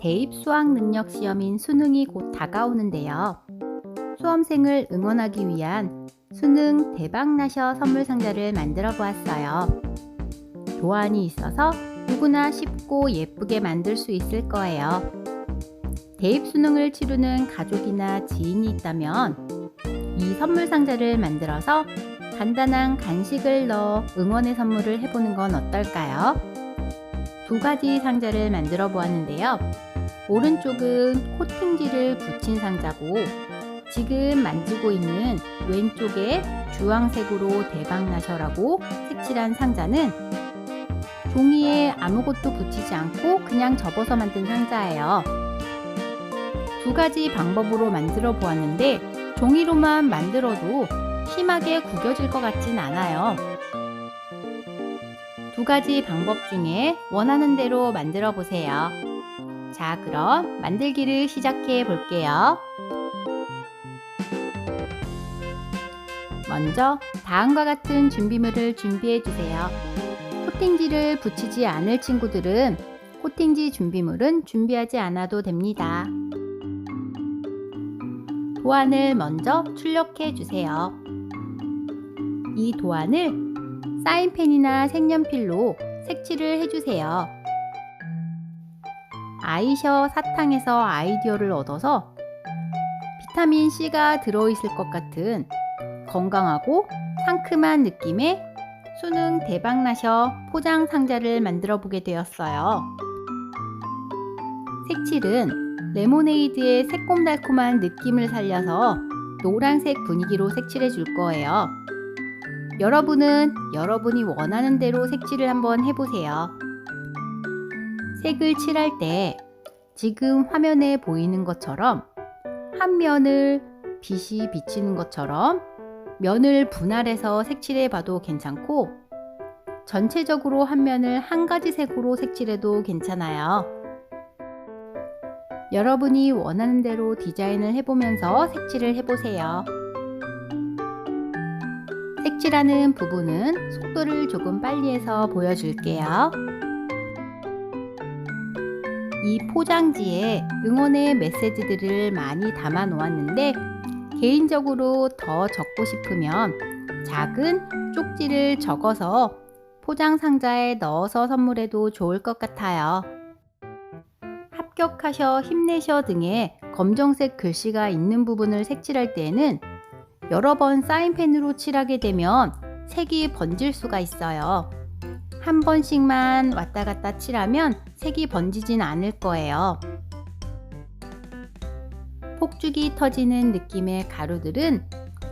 대입 수학 능력 시험인 수능이 곧 다가오는데요. 수험생을 응원하기 위한 수능 대박나셔 선물 상자를 만들어 보았어요. 도안이 있어서 누구나 쉽고 예쁘게 만들 수 있을 거예요. 대입 수능을 치르는 가족이나 지인이 있다면 이 선물 상자를 만들어서 간단한 간식을 넣어 응원의 선물을 해보는 건 어떨까요? 두 가지 상자를 만들어 보았는데요. 오른쪽은 코팅지를 붙인 상자고 지금 만지고 있는 왼쪽에 주황색으로 대박나셔라고 색칠한 상자는 종이에 아무것도 붙이지 않고 그냥 접어서 만든 상자예요. 두 가지 방법으로 만들어 보았는데 종이로만 만들어도 심하게 구겨질 것 같진 않아요. 두 가지 방법 중에 원하는 대로 만들어 보세요. 자, 그럼 만들기를 시작해 볼게요. 먼저 다음과 같은 준비물을 준비해 주세요. 코팅지를 붙이지 않을 친구들은 코팅지 준비물은 준비하지 않아도 됩니다. 도안을 먼저 출력해 주세요. 이 도안을 사인펜이나 색연필로 색칠을 해주세요. 아이셔 사탕에서 아이디어를 얻어서 비타민 C가 들어있을 것 같은 건강하고 상큼한 느낌의 수능 대박나셔 포장 상자를 만들어 보게 되었어요. 색칠은 레모네이드의 새콤달콤한 느낌을 살려서 노란색 분위기로 색칠해 줄 거예요. 여러분은 여러분이 원하는 대로 색칠을 한번 해보세요. 색을 칠할 때 지금 화면에 보이는 것처럼 한 면을 빛이 비치는 것처럼 면을 분할해서 색칠해 봐도 괜찮고 전체적으로 한 면을 한 가지 색으로 색칠해도 괜찮아요. 여러분이 원하는 대로 디자인을 해보면서 색칠을 해보세요. 색칠하는 부분은 속도를 조금 빨리 해서 보여줄게요. 이 포장지에 응원의 메시지들을 많이 담아 놓았는데 개인적으로 더 적고 싶으면 작은 쪽지를 적어서 포장 상자에 넣어서 선물해도 좋을 것 같아요. 합격하셔, 힘내셔 등의 검정색 글씨가 있는 부분을 색칠할 때에는 여러 번 사인펜으로 칠하게 되면 색이 번질 수가 있어요. 한 번씩만 왔다 갔다 칠하면 색이 번지진 않을 거예요. 폭죽이 터지는 느낌의 가루들은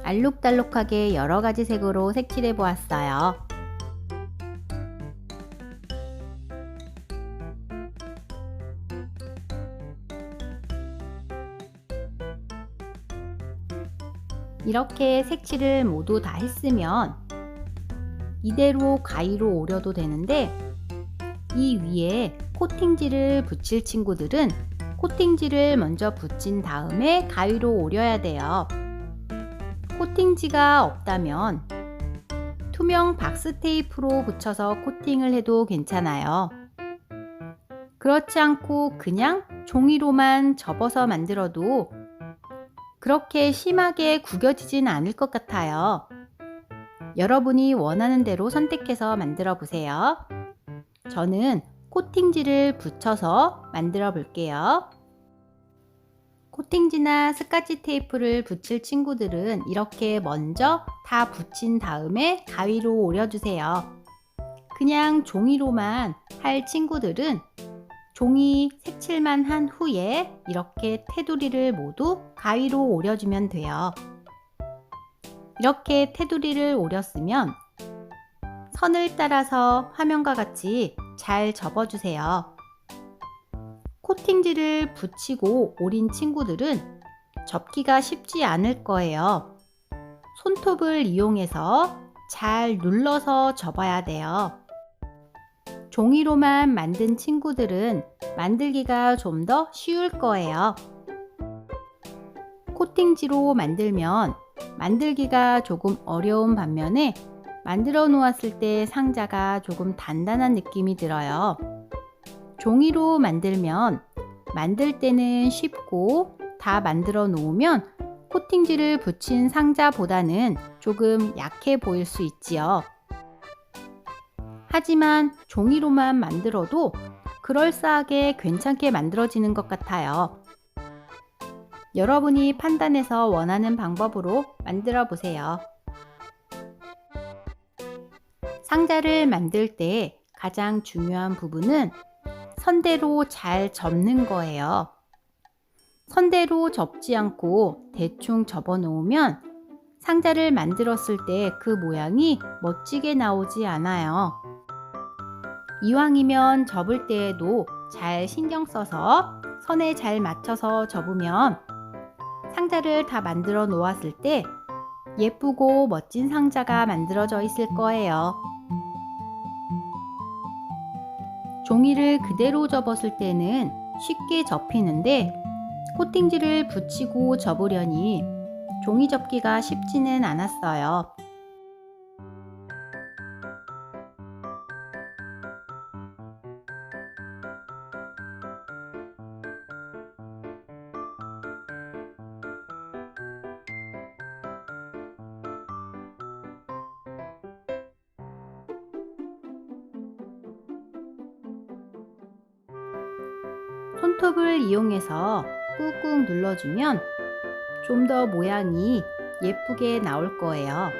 알록달록하게 여러 가지 색으로 색칠해 보았어요. 이렇게 색칠을 모두 다 했으면 이대로 가위로 오려도 되는데 이 위에 코팅지를 붙일 친구들은 코팅지를 먼저 붙인 다음에 가위로 오려야 돼요. 코팅지가 없다면 투명 박스 테이프로 붙여서 코팅을 해도 괜찮아요. 그렇지 않고 그냥 종이로만 접어서 만들어도 그렇게 심하게 구겨지진 않을 것 같아요. 여러분이 원하는 대로 선택해서 만들어 보세요. 저는 코팅지를 붙여서 만들어 볼게요. 코팅지나 스카치 테이프를 붙일 친구들은 이렇게 먼저 다 붙인 다음에 가위로 오려주세요. 그냥 종이로만 할 친구들은 종이 색칠만 한 후에 이렇게 테두리를 모두 가위로 오려주면 돼요. 이렇게 테두리를 오렸으면 선을 따라서 화면과 같이 잘 접어주세요. 코팅지를 붙이고 오린 친구들은 접기가 쉽지 않을 거예요. 손톱을 이용해서 잘 눌러서 접어야 돼요. 종이로만 만든 친구들은 만들기가 좀 더 쉬울 거예요. 코팅지로 만들면 만들기가 조금 어려운 반면에 만들어 놓았을 때 상자가 조금 단단한 느낌이 들어요. 종이로 만들면 만들 때는 쉽고 다 만들어 놓으면 코팅지를 붙인 상자보다는 조금 약해 보일 수 있지요. 하지만 종이로만 만들어도 그럴싸하게 괜찮게 만들어지는 것 같아요. 여러분이 판단해서 원하는 방법으로 만들어 보세요. 상자를 만들 때 가장 중요한 부분은 선대로 잘 접는 거예요. 선대로 접지 않고 대충 접어 놓으면 상자를 만들었을 때 그 모양이 멋지게 나오지 않아요. 이왕이면 접을 때에도 잘 신경 써서 선에 잘 맞춰서 접으면 상자를 다 만들어 놓았을 때 예쁘고 멋진 상자가 만들어져 있을 거예요. 종이를 그대로 접었을 때는 쉽게 접히는데 코팅지를 붙이고 접으려니 종이 접기가 쉽지는 않았어요. 손톱을 이용해서 꾹꾹 눌러주면 좀 더 모양이 예쁘게 나올 거예요.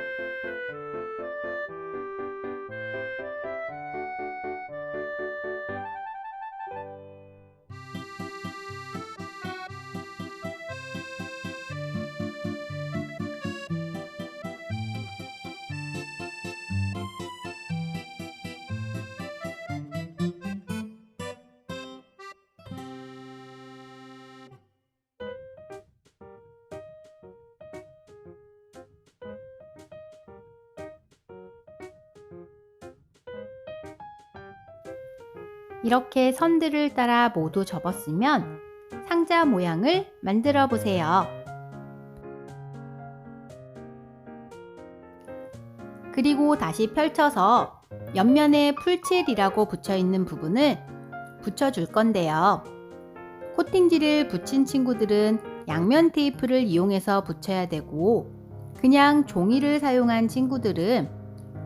이렇게 선들을 따라 모두 접었으면 상자 모양을 만들어 보세요. 그리고 다시 펼쳐서 옆면에 풀칠이라고 붙여 있는 부분을 붙여 줄 건데요. 코팅지를 붙인 친구들은 양면 테이프를 이용해서 붙여야 되고 그냥 종이를 사용한 친구들은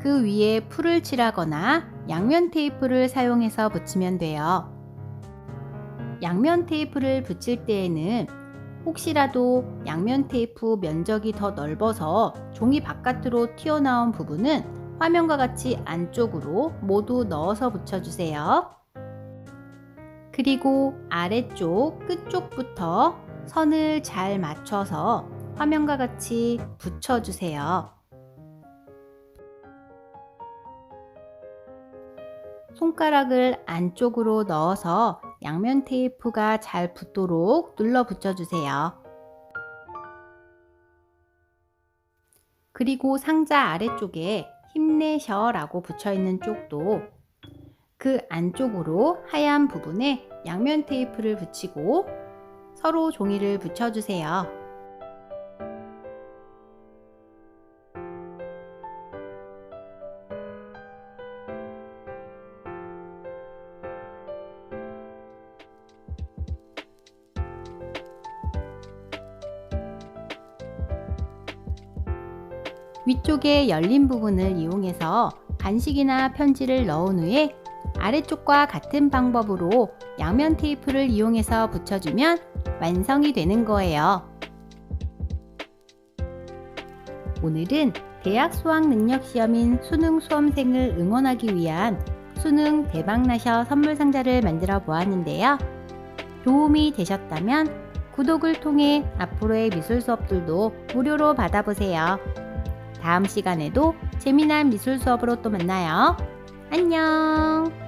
그 위에 풀을 칠하거나 양면 테이프를 사용해서 붙이면 돼요. 양면 테이프를 붙일 때에는 혹시라도 양면 테이프 면적이 더 넓어서 종이 바깥으로 튀어나온 부분은 화면과 같이 안쪽으로 모두 넣어서 붙여주세요. 그리고 아래쪽 끝쪽부터 선을 잘 맞춰서 화면과 같이 붙여주세요. 손가락을 안쪽으로 넣어서 양면 테이프가 잘 붙도록 눌러 붙여주세요. 그리고 상자 아래쪽에 힘내셔 라고 붙여 있는 쪽도 그 안쪽으로 하얀 부분에 양면 테이프를 붙이고 서로 종이를 붙여주세요. 위쪽에 열린 부분을 이용해서 간식이나 편지를 넣은 후에 아래쪽과 같은 방법으로 양면 테이프를 이용해서 붙여주면 완성이 되는 거예요. 오늘은 대학 수학 능력 시험인 수능 수험생을 응원하기 위한 수능 대박나셔 선물 상자를 만들어 보았는데요. 도움이 되셨다면 구독을 통해 앞으로의 미술 수업들도 무료로 받아보세요. 다음 시간에도 재미난 미술 수업으로 또 만나요. 안녕!